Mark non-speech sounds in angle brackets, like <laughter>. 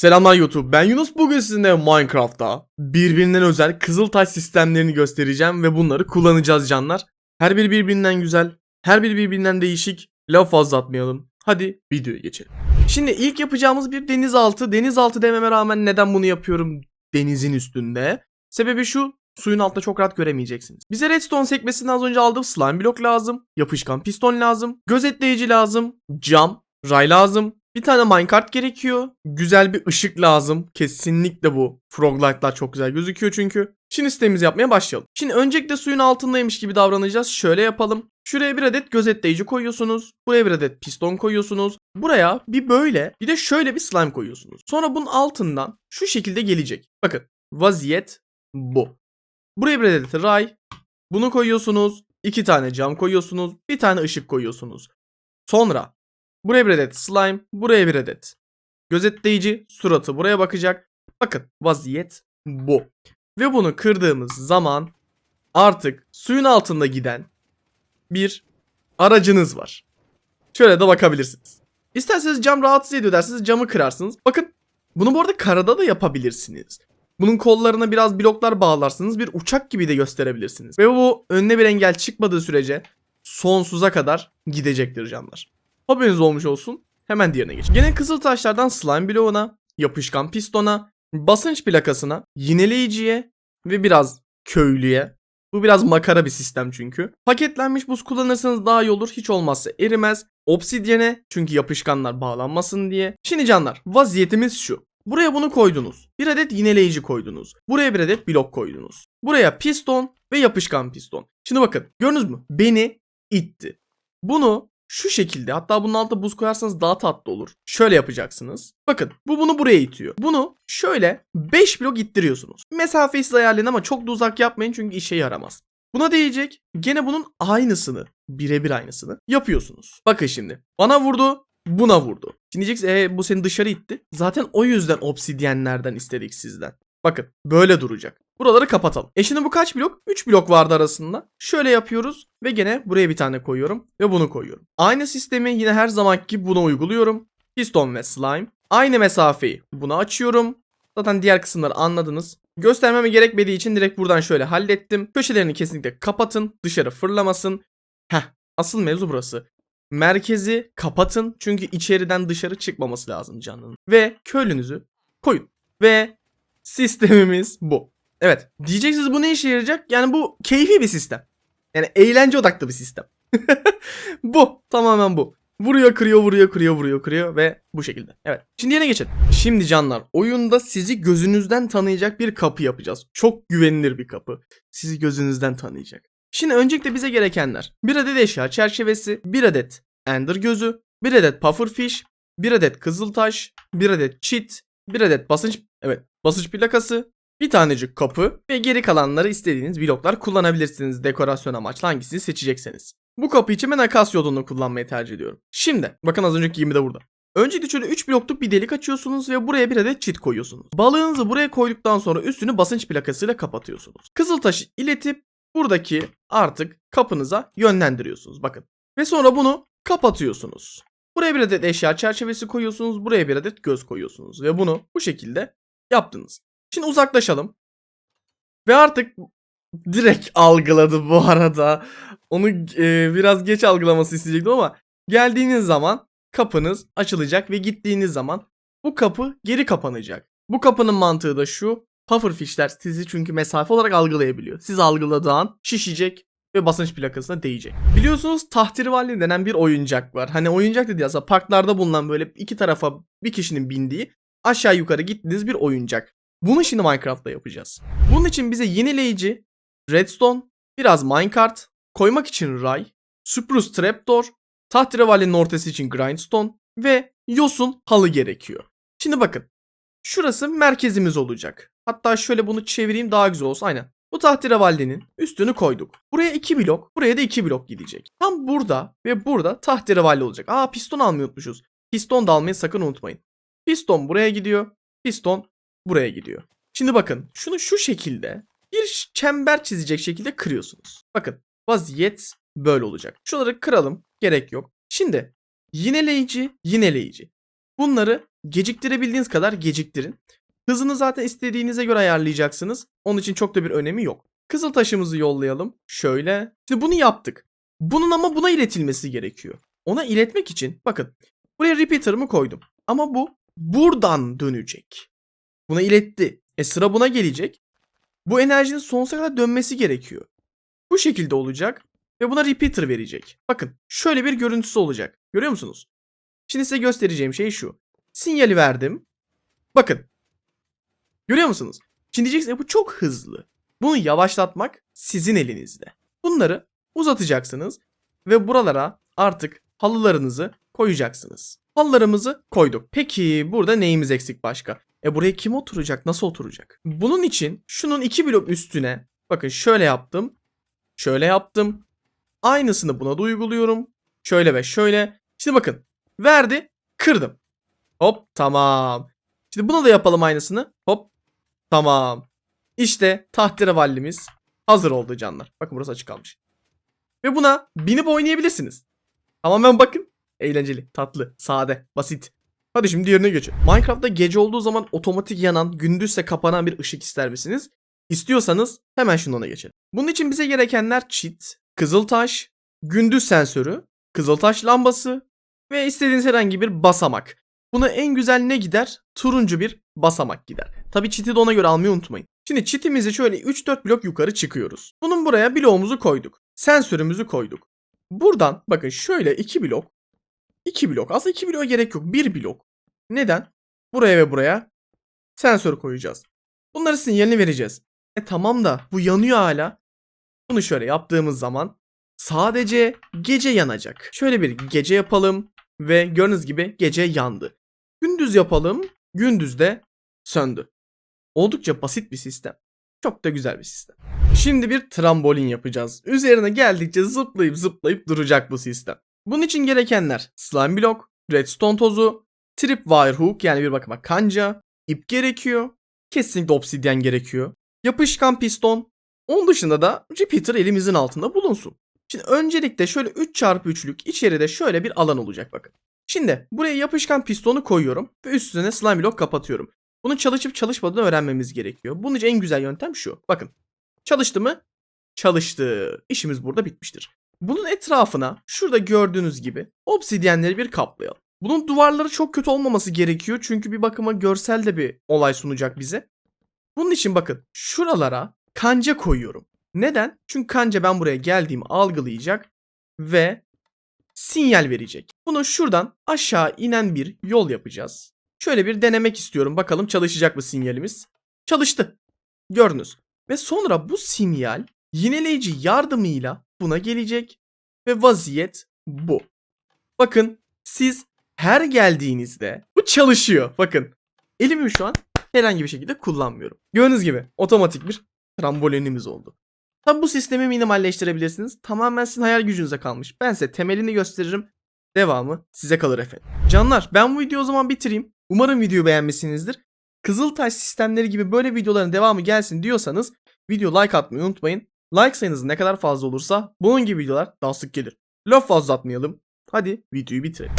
Selamlar YouTube. Ben Yunus. Bugün sizinle Minecraft'ta birbirinden özel Kızıltaş sistemlerini göstereceğim ve bunları kullanacağız canlar. Her biri birbirinden güzel, her biri birbirinden değişik. Laf fazla atmayalım. Hadi videoya geçelim. Şimdi ilk yapacağımız bir denizaltı. Denizaltı dememe rağmen neden bunu yapıyorum denizin üstünde? Sebebi şu, suyun altında çok rahat göremeyeceksiniz. Bize redstone sekmesinden az önce aldığım slime blok lazım, yapışkan piston lazım, gözetleyici lazım, cam, ray lazım, bir tane minecart gerekiyor. Güzel bir ışık lazım. Kesinlikle bu. Froglight'lar çok güzel gözüküyor çünkü. Şimdi sistemimizi yapmaya başlayalım. Şimdi öncelikle suyun altındaymış gibi davranacağız. Şöyle yapalım. Şuraya bir adet gözetleyici koyuyorsunuz. Buraya bir adet piston koyuyorsunuz. Buraya bir böyle bir de şöyle bir slime koyuyorsunuz. Sonra bunun altından şu şekilde gelecek. Bakın vaziyet bu. Buraya bir adet ray. Bunu koyuyorsunuz. iki tane cam koyuyorsunuz. Bir tane ışık koyuyorsunuz. Sonra Buraya bir adet slime, buraya bir adet. Gözetleyici suratı buraya bakacak. Bakın vaziyet bu. Ve bunu kırdığımız zaman artık suyun altında giden bir aracınız var. Şöyle de bakabilirsiniz. İsterseniz cam rahatsız ediyor derseniz camı kırarsınız. Bakın bunu bu arada karada da yapabilirsiniz. Bunun kollarına biraz bloklar bağlarsınız bir uçak gibi de gösterebilirsiniz. Ve bu önüne bir engel çıkmadığı sürece sonsuza kadar gidecektir canlar. Haberiniz olmuş olsun. Hemen diğerine geç. Gene kızıl taşlardan slime bloğuna, yapışkan pistona, basınç plakasına, yineleyiciye ve biraz köylüye. Bu biraz makara bir sistem çünkü. Paketlenmiş buz kullanırsanız daha iyi olur. Hiç olmazsa erimez. Obsidyene çünkü yapışkanlar bağlanmasın diye. Şimdi canlar vaziyetimiz şu. Buraya bunu koydunuz. Bir adet yineleyici koydunuz. Buraya bir adet blok koydunuz. Buraya piston ve yapışkan piston. Şimdi bakın gördünüz mü? Beni itti. Bunu şu şekilde hatta bunun altına buz koyarsanız daha tatlı olur. Şöyle yapacaksınız. Bakın bu bunu buraya itiyor. Bunu şöyle 5 blok ittiriyorsunuz. Mesafeyi siz ayarlayın ama çok da uzak yapmayın çünkü işe yaramaz. Buna değecek gene bunun aynısını birebir aynısını yapıyorsunuz. Bakın şimdi bana vurdu buna vurdu. Şimdi diyeceksiniz e, bu seni dışarı itti. Zaten o yüzden obsidyenlerden istedik sizden. Bakın böyle duracak. Buraları kapatalım. E şimdi bu kaç blok? 3 blok vardı arasında. Şöyle yapıyoruz ve gene buraya bir tane koyuyorum ve bunu koyuyorum. Aynı sistemi yine her zamanki gibi buna uyguluyorum. Piston ve slime. Aynı mesafeyi buna açıyorum. Zaten diğer kısımları anladınız. Göstermeme gerekmediği için direkt buradan şöyle hallettim. Köşelerini kesinlikle kapatın. Dışarı fırlamasın. Heh asıl mevzu burası. Merkezi kapatın çünkü içeriden dışarı çıkmaması lazım canının. Ve köylünüzü koyun. Ve sistemimiz bu. Evet. Diyeceksiniz bu ne işe yarayacak? Yani bu keyfi bir sistem. Yani eğlence odaklı bir sistem. <laughs> bu. Tamamen bu. Vuruyor kırıyor vuruyor kırıyor vuruyor kırıyor ve bu şekilde. Evet. Şimdi yine geçelim. Şimdi canlar oyunda sizi gözünüzden tanıyacak bir kapı yapacağız. Çok güvenilir bir kapı. Sizi gözünüzden tanıyacak. Şimdi öncelikle bize gerekenler. Bir adet eşya çerçevesi, bir adet ender gözü, bir adet pufferfish, bir adet kızıltaş, bir adet cheat, bir adet basınç evet basınç plakası, bir tanecik kapı ve geri kalanları istediğiniz bloklar kullanabilirsiniz dekorasyon amaçlı hangisini seçecekseniz. Bu kapı için ben akasya odunu kullanmayı tercih ediyorum. Şimdi bakın az önceki gibi de burada. Öncelikle şöyle 3 blokluk bir delik açıyorsunuz ve buraya bir adet çit koyuyorsunuz. Balığınızı buraya koyduktan sonra üstünü basınç plakasıyla kapatıyorsunuz. Kızıltaşı iletip buradaki artık kapınıza yönlendiriyorsunuz. Bakın. Ve sonra bunu kapatıyorsunuz. Buraya bir adet eşya çerçevesi koyuyorsunuz. Buraya bir adet göz koyuyorsunuz. Ve bunu bu şekilde yaptınız. Şimdi uzaklaşalım. Ve artık direkt algıladı bu arada. Onu e, biraz geç algılaması isteyecektim ama geldiğiniz zaman kapınız açılacak ve gittiğiniz zaman bu kapı geri kapanacak. Bu kapının mantığı da şu. Pufferfishler sizi çünkü mesafe olarak algılayabiliyor. Siz algıladığı an şişecek ve basınç plakasına değecek. Biliyorsunuz tahtirvalli denen bir oyuncak var. Hani oyuncak dedi aslında parklarda bulunan böyle iki tarafa bir kişinin bindiği aşağı yukarı gittiğiniz bir oyuncak. Bunu şimdi Minecraft'ta yapacağız. Bunun için bize yenileyici, redstone, biraz minecart, koymak için ray, spruce trapdoor, tahterevallinin ortası için grindstone ve yosun halı gerekiyor. Şimdi bakın. Şurası merkezimiz olacak. Hatta şöyle bunu çevireyim daha güzel olsun. Aynen. Bu tahterevallinin üstünü koyduk. Buraya 2 blok, buraya da 2 blok gidecek. Tam burada ve burada tahterevalli olacak. Aa piston almayı unutmuşuz. Piston da almayı sakın unutmayın. Piston buraya gidiyor. Piston buraya gidiyor. Şimdi bakın şunu şu şekilde bir çember çizecek şekilde kırıyorsunuz. Bakın vaziyet böyle olacak. Şunları kıralım gerek yok. Şimdi yineleyici yineleyici. Bunları Geciktirebildiğiniz kadar geciktirin. Hızını zaten istediğinize göre ayarlayacaksınız. Onun için çok da bir önemi yok. Kızıl taşımızı yollayalım. Şöyle. Şimdi bunu yaptık. Bunun ama buna iletilmesi gerekiyor. Ona iletmek için bakın buraya repeater'ımı koydum. Ama bu buradan dönecek. Buna iletti. E sıra buna gelecek. Bu enerjinin sonsuza kadar dönmesi gerekiyor. Bu şekilde olacak ve buna repeater verecek. Bakın şöyle bir görüntüsü olacak. Görüyor musunuz? Şimdi size göstereceğim şey şu. Sinyali verdim. Bakın. Görüyor musunuz? Şimdi diyeceksiniz "E, bu çok hızlı. Bunu yavaşlatmak sizin elinizde. Bunları uzatacaksınız ve buralara artık halılarınızı koyacaksınız. Halılarımızı koyduk. Peki burada neyimiz eksik başka? E buraya kim oturacak? Nasıl oturacak? Bunun için şunun iki blok üstüne bakın şöyle yaptım. Şöyle yaptım. Aynısını buna da uyguluyorum. Şöyle ve şöyle. Şimdi bakın. Verdi. Kırdım. Hop tamam. Şimdi buna da yapalım aynısını. Hop. Tamam. İşte tahterevallimiz hazır oldu canlar. Bakın burası açık kalmış. Ve buna binip oynayabilirsiniz. Tamamen bakın. Eğlenceli, tatlı, sade, basit. Hadi şimdi diğerine geçelim. Minecraft'ta gece olduğu zaman otomatik yanan, gündüzse kapanan bir ışık ister misiniz? İstiyorsanız hemen şundan geçelim. Bunun için bize gerekenler çit, kızıltaş, gündüz sensörü, kızıltaş lambası ve istediğiniz herhangi bir basamak. Buna en güzel ne gider? Turuncu bir basamak gider. Tabi çiti de ona göre almayı unutmayın. Şimdi çitimizi şöyle 3-4 blok yukarı çıkıyoruz. Bunun buraya bloğumuzu koyduk. Sensörümüzü koyduk. Buradan bakın şöyle 2 blok. 2 blok. Aslında 2 bloğa gerek yok. 1 blok. Neden? Buraya ve buraya sensör koyacağız. Bunları sinyalini vereceğiz. E tamam da bu yanıyor hala. Bunu şöyle yaptığımız zaman sadece gece yanacak. Şöyle bir gece yapalım ve gördüğünüz gibi gece yandı. Gündüz yapalım. Gündüz de söndü. Oldukça basit bir sistem. Çok da güzel bir sistem. Şimdi bir trambolin yapacağız. Üzerine geldikçe zıplayıp zıplayıp duracak bu sistem. Bunun için gerekenler slime blok, redstone tozu, tripwire hook yani bir bakıma kanca, ip gerekiyor. Kesinlikle obsidyen gerekiyor. Yapışkan piston. Onun dışında da repeater elimizin altında bulunsun. Şimdi öncelikle şöyle 3x3'lük içeride şöyle bir alan olacak bakın. Şimdi buraya yapışkan pistonu koyuyorum ve üstüne slime block kapatıyorum. Bunu çalışıp çalışmadığını öğrenmemiz gerekiyor. Bunun için en güzel yöntem şu. Bakın. Çalıştı mı? Çalıştı. İşimiz burada bitmiştir. Bunun etrafına şurada gördüğünüz gibi obsidyenleri bir kaplayalım. Bunun duvarları çok kötü olmaması gerekiyor çünkü bir bakıma görsel de bir olay sunacak bize. Bunun için bakın şuralara kanca koyuyorum. Neden? Çünkü kanca ben buraya geldiğimi algılayacak ve sinyal verecek. Bunu şuradan aşağı inen bir yol yapacağız. Şöyle bir denemek istiyorum. Bakalım çalışacak mı sinyalimiz? Çalıştı. Gördünüz. Ve sonra bu sinyal yineleyici yardımıyla buna gelecek ve vaziyet bu. Bakın siz her geldiğinizde bu çalışıyor. Bakın elimi şu an herhangi bir şekilde kullanmıyorum. Gördüğünüz gibi otomatik bir trambolinimiz oldu. Tabi bu sistemi minimalleştirebilirsiniz. Tamamen sizin hayal gücünüze kalmış. Ben size temelini gösteririm. Devamı size kalır efendim. Canlar ben bu videoyu o zaman bitireyim. Umarım videoyu beğenmişsinizdir. Kızıltaş sistemleri gibi böyle videoların devamı gelsin diyorsanız video like atmayı unutmayın. Like sayınız ne kadar fazla olursa bunun gibi videolar daha sık gelir. Laf fazla atmayalım. Hadi videoyu bitirelim.